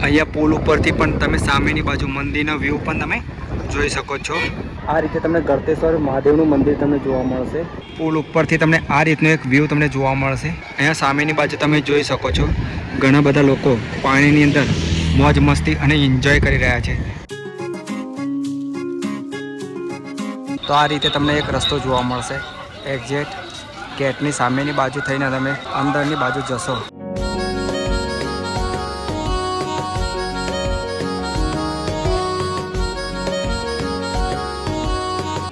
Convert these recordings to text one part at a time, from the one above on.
અહીંયા પુલ ઉપરથી પણ તમે સામેની બાજુ મંદિરનો વ્યૂ પણ તમે જોઈ શકો છો. આ રીતે તમને ગળતેશ્વર મહાદેવનું મંદિર તમને જોવા મળશે. પુલ ઉપરથી તમને આ રીતનો એક વ્યૂ તમને જોવા મળશે. અહીંયા સામેની બાજુ તમે જોઈ શકો છો, ઘણા બધા લોકો પાણીની અંદર મોજ મસ્તી અને એન્જોય કરી રહ્યા છે. તો આ રીતે તમને એક રસ્તો જોવા મળશે. એક્ઝેક્ટ ગેટની સામેની બાજુ થઈને તમે અંદરની બાજુ જશો.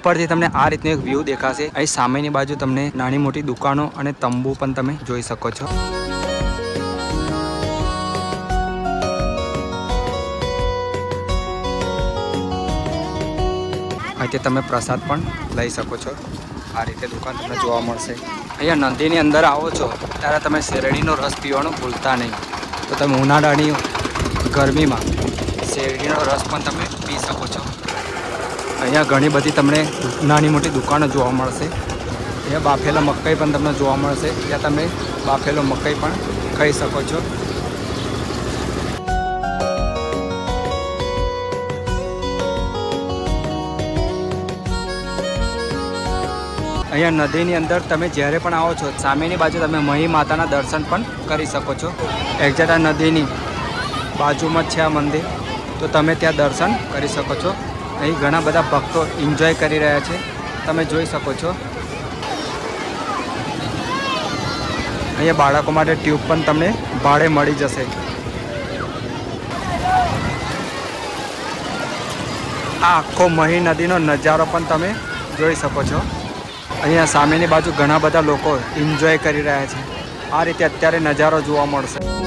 ઉપરથી તમને આ રીતનું એક વ્યૂ દેખાશે. અહીં સામેની બાજુ તમને નાની મોટી દુકાનો અને તંબુ પણ તમે જોઈ શકો છો. અહીંથી તમે પ્રસાદ પણ લઈ શકો છો. આ રીતે દુકાન તમને જોવા મળશે. અહીંયા નદીની અંદર આવો છો, ત્યારે તમે શેરડીનો રસ પીવાનું ભૂલતા નહીં. તો તમે ઉનાળાની ગરમીમાં શેરડીનો રસ પણ તમે પી શકો છો. અહીંયા ઘણી બધી તમને નાની મોટી દુકાનો જોવા મળશે. અહીંયા બાફેલા મકાઈ પણ તમને જોવા મળશે. ત્યાં તમે બાફેલો મકાઈ પણ ખાઈ શકો છો. અહીંયા નદીની અંદર તમે જ્યારે પણ આવો છો, સામેની બાજુ તમે મહી માતાના દર્શન પણ કરી શકો છો. એક્ઝેક્ટ આ નદીની બાજુમાં જ છે આ મંદિર. તો તમે ત્યાં દર્શન કરી શકો છો. અહીં ઘણા બધા ભક્તો એન્જોય કરી રહ્યા છે. તમે જોઈ શકો છો. અહીંયા બાળકો માટે ટ્યુબ પણ તમને ભાડે મળી જશે. આ આખો મહી નદીનો નજારો પણ તમે જોઈ શકો છો. અહીંયા સામેની બાજુ ઘણા બધા લોકો એન્જોય કરી રહ્યા છે. આ રીતે અત્યારે નજારો જોવા મળશે.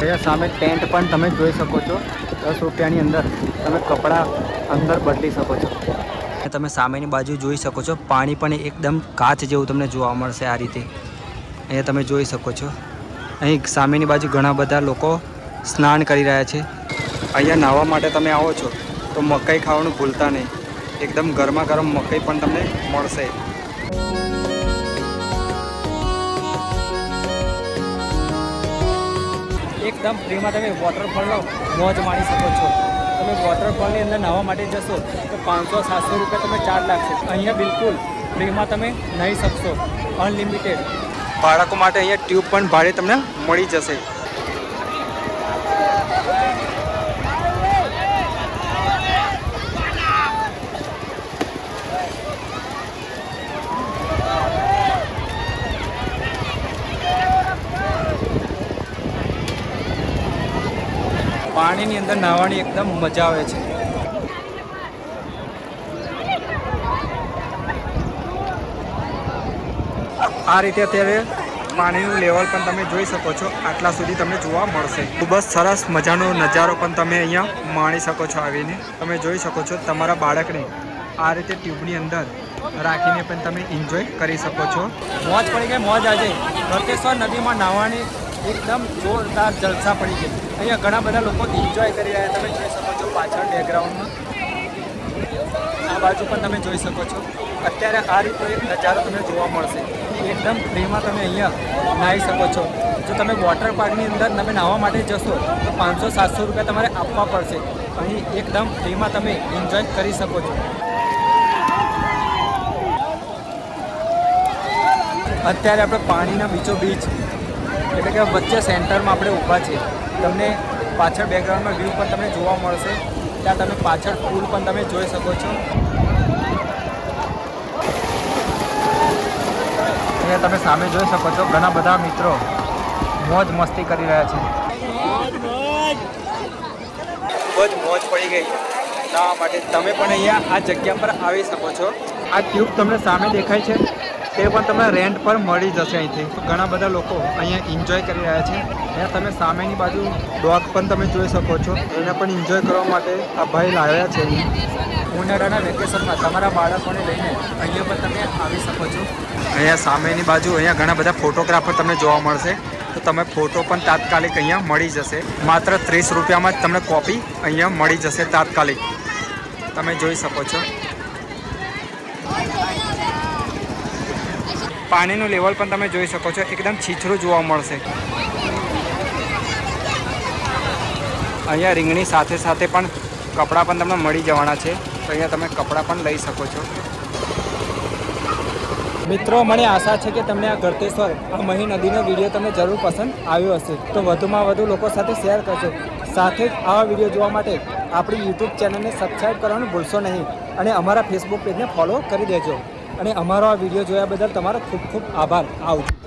અહીંયા સામે ટેન્ટ પણ તમે જોઈ શકો છો. દસ રૂપિયાની અંદર તમે કપડાં અંદર બદલી શકો છો. તમે સામેની બાજુ જોઈ શકો છો. પાણી પણ એકદમ કાચ જેવું તમને જોવા મળશે આ રીતે. અહીંયા તમે જોઈ શકો છો. અહીં સામેની બાજુ ઘણા બધા લોકો સ્નાન કરી રહ્યા છે. અહીંયા નાહવા માટે તમે આવો છો તો મકાઈ ખાવાનું ભૂલતા નહીં. એકદમ ગરમા ગરમ મકાઈ પણ તમને મળશે. એકદમ ફ્રીમાં તમે વોટરફોલનો મોજ માણી શકો છો. તમે વોટરફોલની અંદર નાહવા માટે જશો તો પાંચસો સાતસો રૂપિયા તમે ચાર્જ લાગશે. અહીંયા બિલકુલ ફ્રીમાં તમે નહીં શકશો. અનલિમિટેડ બાળકો માટે અહીંયા ટ્યુબ પણ ભાડે તમને મળી જશે. પાણીની અંદર નાહવાની એકદમ મજા આવે છે. આ રીતે અત્યારે પાણીનું લેવલ પણ તમે જોઈ શકો છો. આટલા સુધી તમને જોવા મળશે. ખૂબ જ સરસ મજાનો નજારો પણ તમે અહીંયા માણી શકો છો આવીને. તમે જોઈ શકો છો તમારા બાળકને આ રીતે ટ્યુબની અંદર રાખીને પણ તમે એન્જોય કરી શકો છો. મોજ પડી ગઈ, મોજ આજે. ગળતેશ્વર નદીમાં નાહવાની એકદમ જોરદાર જલસા પડી ગઈ. અહીંયા ઘણા બધા લોકો એન્જોય કરી રહ્યા તમે જોઈ શકો છો પાછળ બેકગ્રાઉન્ડમાં આ બાજુ પણ તમે જોઈ શકો છો. અત્યારે આ એક નજારો તમને જોવા મળશે. એકદમ ફ્રીમાં તમે અહીંયા નાહી શકો છો. જો તમે વોટર પાર્કની અંદર તમે નાહવા માટે જશો, તો પાંચસો, સાતસો રૂપિયા તમારે આપવા પડશે. અહીં એકદમ ફ્રીમાં તમે એન્જોય કરી શકો છો. અત્યારે આપણે પાણીના બીચો બીચ એટલે કે વચ્ચે સેન્ટરમાં આપણે ઊભા છે તમને પાછળ બેકગ્રાઉન્ડમાં વ્યૂ પણ તમને જોવા મળશે. ત્યાં તમે પાછળ પુલ પણ તમે જોઈ શકો છો. અહીંયા તમે સામે જોઈ શકો છો ઘણા બધા મિત્રો મોજ મસ્તી કરી રહ્યા છે. ખૂબ જ મોજ પડી ગઈ નાહવા માટે તમે પણ અહીંયા આ જગ્યા પર આવી શકો છો. આ ટ્યુબ તમને સામે દેખાય છે. તે પણ તમને રેન્ટ પર મળી જશે અહીંથી. ઘણા બધા લોકો અહીંયા એન્જોય કરી રહ્યા છે. અહીંયા તમે સામેની બાજુ ડોગ પણ તમે જોઈ શકો છો. એને પણ એન્જોય કરવા માટે આ ભાઈ લાવ્યા છે ઉનાળાના વેકેશનમાં તમારા બાળકોને લઈને અહીંયા પણ તમે આવી શકો છો. અહીંયા સામેની બાજુ અહીંયા ઘણા બધા ફોટોગ્રાફર તમને જોવા મળશે. તો તમે ફોટો પણ તાત્કાલિક અહીંયા મળી જશે. માત્ર ત્રીસ રૂપિયામાં જ તમને કોપી અહીંયા મળી જશે તાત્કાલિક. તમે જોઈ શકો છો. પાણીનું લેવલ પણ તમે જોઈ શકો છો. એકદમ છીછરું જોવા મળશે. અહીંયા રીંગણી સાથે સાથે પણ કપડાં પણ તમને મળી જવાના છે. તો અહીંયા તમે કપડાં પણ લઈ શકો છો. મિત્રો, મને આશા છે કે તમને આ ગળતેશ્વર આ મહી નદીનો વીડિયો તમને જરૂર પસંદ આવ્યો હશે. તો વધુમાં વધુ લોકો સાથે શેર કરજો. સાથે જ આવા વીડિયો જોવા માટે આપણી યુટ્યુબ ચેનલને સબસ્ક્રાઈબ કરવાનું ભૂલશો નહીં. અને અમારા ફેસબુક પેજને ફોલો કરી દેજો. અને અમારો આ વીડિયો જોયા બદલ તમારો ખૂબ ખૂબ આભાર. આવજો.